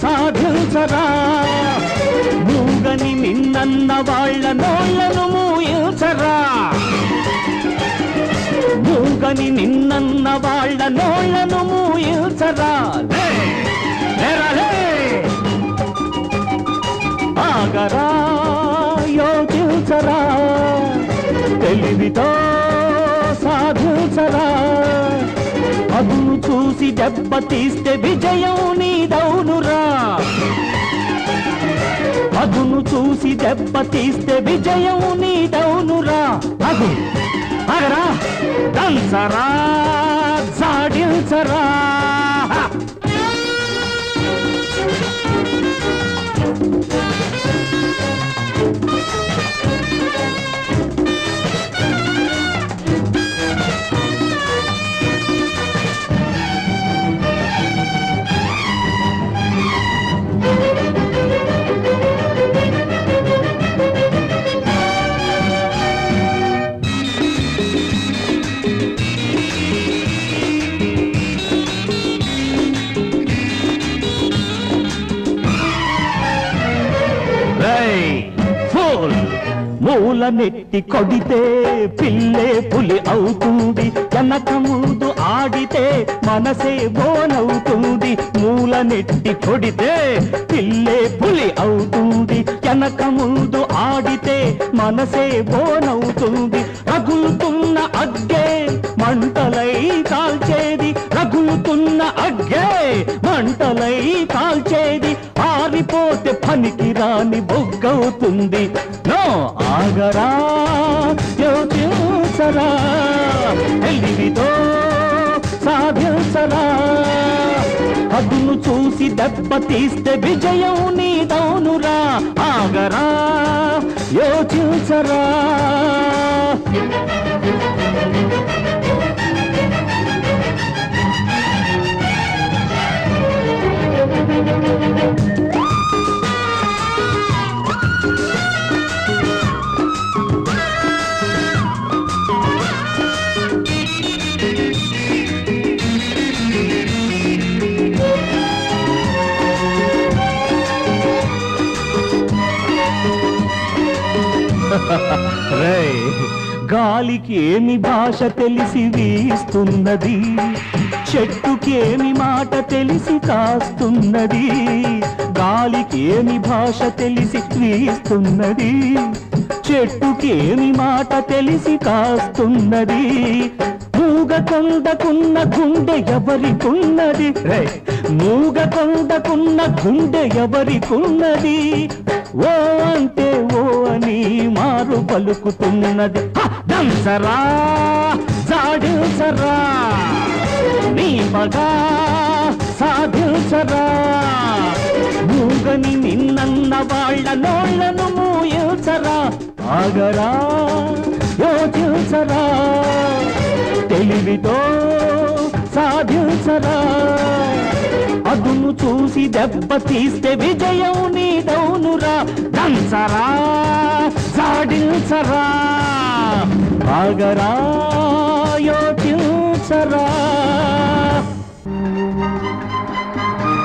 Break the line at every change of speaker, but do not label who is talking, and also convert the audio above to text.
సాధించరా మూగని నిన్నన్న వాళ్ళ నోళ్ళను మూయ అని నిన్నన్న వాళ్ళ నోళ్ళను మూయించరా? ఆగరా యోచించరా? తెలివితో సాధించరా? అదును చూసి దెబ్బ తీస్తే విజయం నీదౌనురా అదును చూసి దెబ్బ తీస్తే విజయం నీదవునురా. అగు అగరా దంచరా. మూల నెట్టి కొడితే పిల్లే పులి అవుతుంది. వెనక ముందు ఆడితే మనసే బోనవుతుంది. మూల నెట్టి కొడితే పిల్లే పులి అవుతుంది. వెనక ముందు ఆడితే మనసే బోనవుతుంది. రగులుతున్న అగ్గే మంటలై కాల్చేది. రగులుతున్న అగ్గే మంటలై కాల్చేది. ఆరిపోతే పనికి రాని బొగ్గవుతుంది. నో ఆగరా యోచించరా తెలివితో సాధించరా? అదును చూసి దెబ్బ తీస్తే విజయం నీదౌనురా ఆగరా యోచించరా రే గాలికి ఏమి భాష తెలిసి వీస్తున్నది? చెట్టుకి ఏమి మాట తెలిసి కాస్తున్నది? గాలికి ఏమి భాష తెలిసి వీస్తున్నది? చెట్టుకి ఏమి మాట తెలిసి కాస్తున్నది? మూగ కొండకున్న గుండె ఎవరికున్నది? రే మూగ కొండకున్న గుండె ఎవరికున్నది? ఓ అంటే ఓ అని మారు పలుకుతున్నది. దంసరా సాధించరా నీ పగా సాధించరా. మూగని నిన్నన్న వాళ్ళ నోళ్ళను మూయించరా ఆగరా యోచించరా. తెలివితో సాధించరా. చూసి దెబ్బ తీస్తే విజయం నీదౌనురా దంచరా సాడించరా ఆగరా యోచించరా.